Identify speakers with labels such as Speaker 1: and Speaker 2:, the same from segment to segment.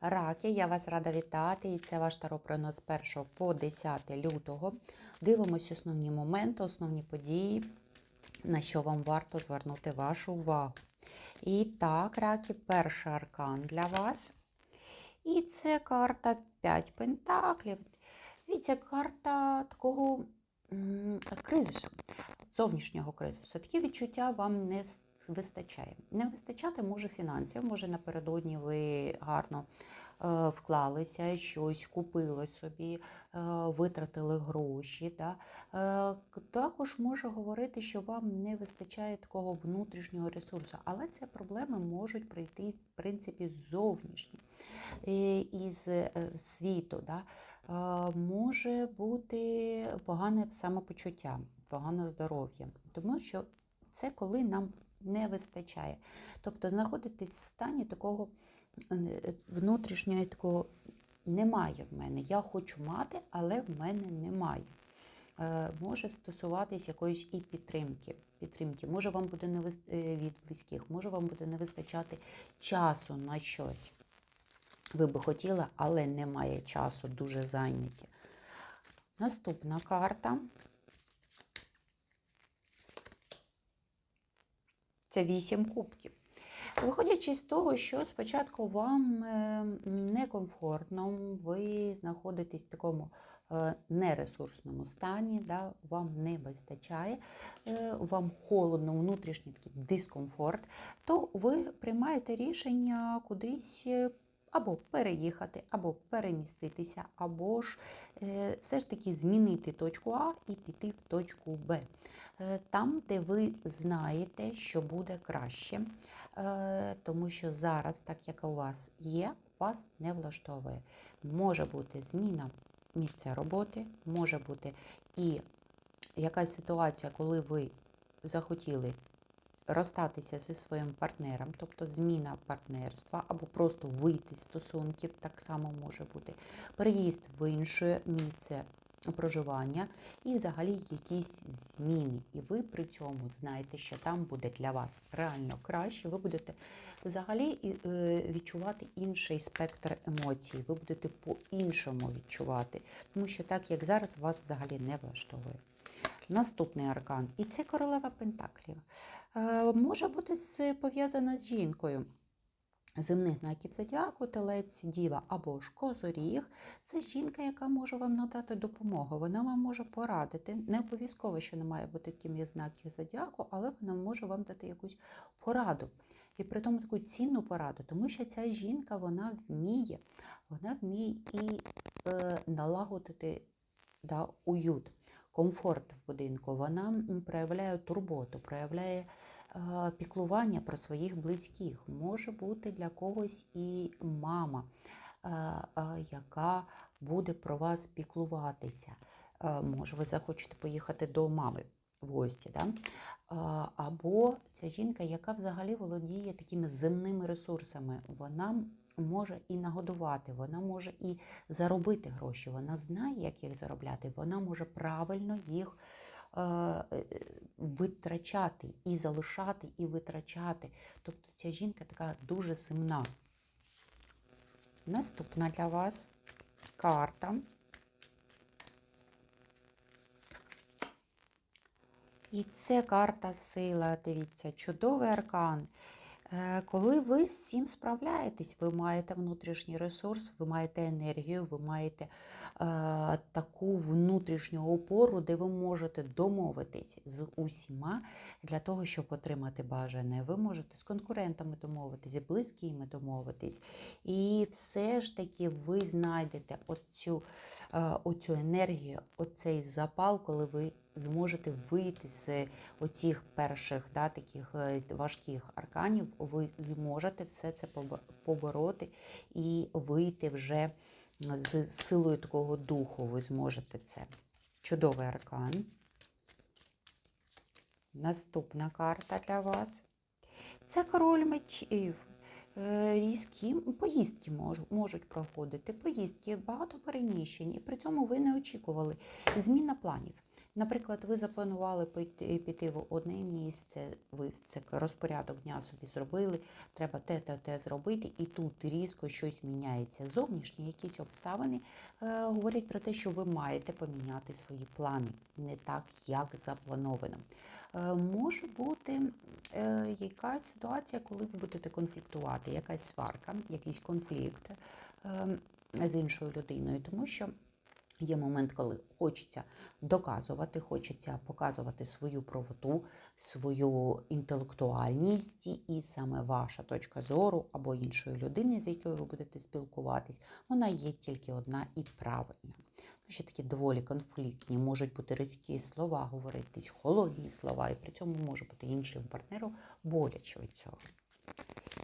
Speaker 1: Раки, я вас рада вітати. І це ваш таро з 1 по 10 лютого. Дивимося основні моменти, основні події, на що вам варто звернути вашу увагу. І так, раки, перший аркан для вас. І це карта 5 пентаклів. Дивіться, карта такого кризису, зовнішнього кризису. Такі відчуття вам не вистачає. Не вистачати може фінансів, може напередодні ви гарно е, вклалися, щось купили собі, е, витратили гроші. Да? Е, також може говорити, що вам не вистачає такого внутрішнього ресурсу, але ці проблеми можуть прийти в принципі зовнішні е, із світу. Да? Може бути погане самопочуття, погане здоров'я, тому що це коли нам не вистачає. Тобто знаходитись в стані такого е, внутрішнього такого немає в мене. Я хочу мати, але в мене немає. Е, Може стосуватись якоїсь і підтримки. підтримки. Може вам буде не вис- е, від близьких, може вам буде не вистачати часу на щось. Ви би хотіли, але немає часу, дуже зайняті. Наступна карта. Це вісім кубків. Виходячи з того, що спочатку вам е, некомфортно, ви знаходитесь в такому е, нересурсному стані, да, вам не вистачає, е, вам холодно, внутрішній такий дискомфорт, то ви приймаєте рішення кудись або переїхати, або переміститися, або ж е, все ж таки змінити точку А і піти в точку Б. Е, Там, де ви знаєте, що буде краще, Е, тому що зараз, так як у вас є, вас не влаштовує. Може бути зміна місця роботи, може бути і якась ситуація, коли ви захотіли розстатися зі своїм партнером, тобто зміна партнерства, або просто вийти з стосунків, так само може бути, переїзд в інше місце проживання і взагалі якісь зміни. І ви при цьому знаєте, що там буде для вас реально краще. Ви будете взагалі е, відчувати інший спектр емоцій. Ви будете по-іншому відчувати, тому що так як зараз вас взагалі не влаштовує. Наступний аркан, і це королева Пентаклів. Е, може бути пов'язана з жінкою. Земних знаків зодіаку, телець, діва або ж козоріг це жінка, яка може вам надати допомогу. Вона вам може порадити. Не обов'язково, що не має бути таким є знаків зодіаку, але вона може вам дати якусь пораду. І при тому таку цінну пораду, тому що ця жінка вона вміє, вона вміє і е, налагодити да, уют, комфорт в будинку. Вона проявляє турботу, проявляє е, піклування про своїх близьких. Може бути для когось і мама, е, е, яка буде про вас піклуватися. Е, Може, ви захочете поїхати до мами в гості. Да? Або ця жінка, яка взагалі володіє такими земними ресурсами. Вона може і нагодувати, вона може і заробити гроші, вона знає, як їх заробляти, вона може правильно їх е, е, витрачати і залишати, і витрачати. Тобто ця жінка така дуже земна. Наступна для вас карта. І це карта сила. Дивіться, чудовий аркан. Е, Коли ви з цим справляєтесь, ви маєте внутрішній ресурс, ви маєте енергію, ви маєте е, таку внутрішню опору, де ви можете домовитись з усіма для того, щоб отримати бажане. Ви можете з конкурентами домовитись, з близькими домовитись. І все ж таки ви знайдете оцю, е, оцю енергію, оцей запал, коли ви зможете вийти з оцих перших да, таких е, важких арканів, ви зможете все це побороти і вийти вже з силою такого духу. Ви зможете це. Чудовий аркан. Наступна карта для вас. Це король мечів. Е, Різкі поїздки можуть проходити, поїздки, багато переміщень, і при цьому ви не очікували. Зміна планів. Наприклад, ви запланували піти, піти в одне місце, ви це розпорядок дня собі зробили, треба те те те зробити, і тут різко щось міняється. Зовнішні якісь обставини е, говорять про те, що ви маєте поміняти свої плани не так, як заплановано. Е, може бути е, якась ситуація, коли ви будете конфліктувати, якась сварка, якийсь конфлікт е, з іншою людиною, тому що. Є момент, коли хочеться доказувати, хочеться показувати свою правоту, свою інтелектуальність, і саме ваша точка зору або іншої людини, з якою ви будете спілкуватись, вона є тільки одна і правильна. Ну, Ще такі доволі конфліктні, можуть бути різкі слова, говоритись, холодні слова, і при цьому може бути іншим партнеру боляче від цього.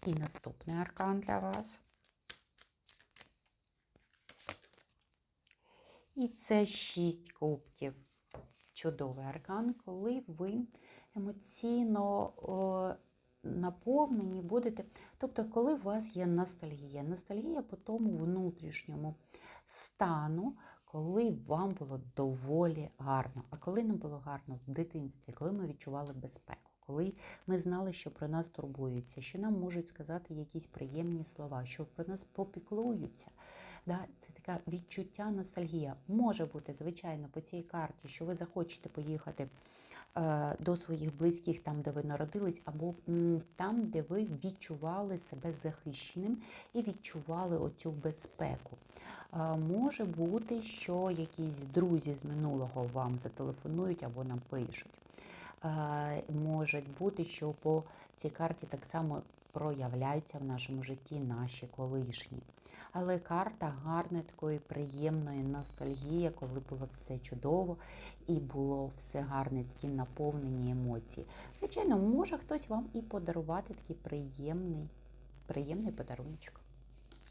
Speaker 1: І наступний аркан для вас. І це шість кубків. Чудовий аркан, коли ви емоційно о, наповнені будете. Тобто, коли у вас є ностальгія. Ностальгія по тому внутрішньому стану, коли вам було доволі гарно. А коли нам було гарно в дитинстві, коли ми відчували безпеку. Коли ми знали, що про нас турбуються, що нам можуть сказати якісь приємні слова, що про нас попіклуються. Да, Це таке відчуття ностальгія. Може бути, звичайно, по цій карті, що ви захочете поїхати е, до своїх близьких, там, де ви народились, або м, там, де ви відчували себе захищеним і відчували оцю безпеку. Е, може бути, що якісь друзі з минулого вам зателефонують або напишуть. Е, може бути, що по цій карті так само проявляються в нашому житті наші колишні. Але карта гарної такої приємної ностальгії, коли було все чудово і було все гарне, такі наповнені емоції. Звичайно, може хтось вам і подарувати такий приємний, приємний подаруночок.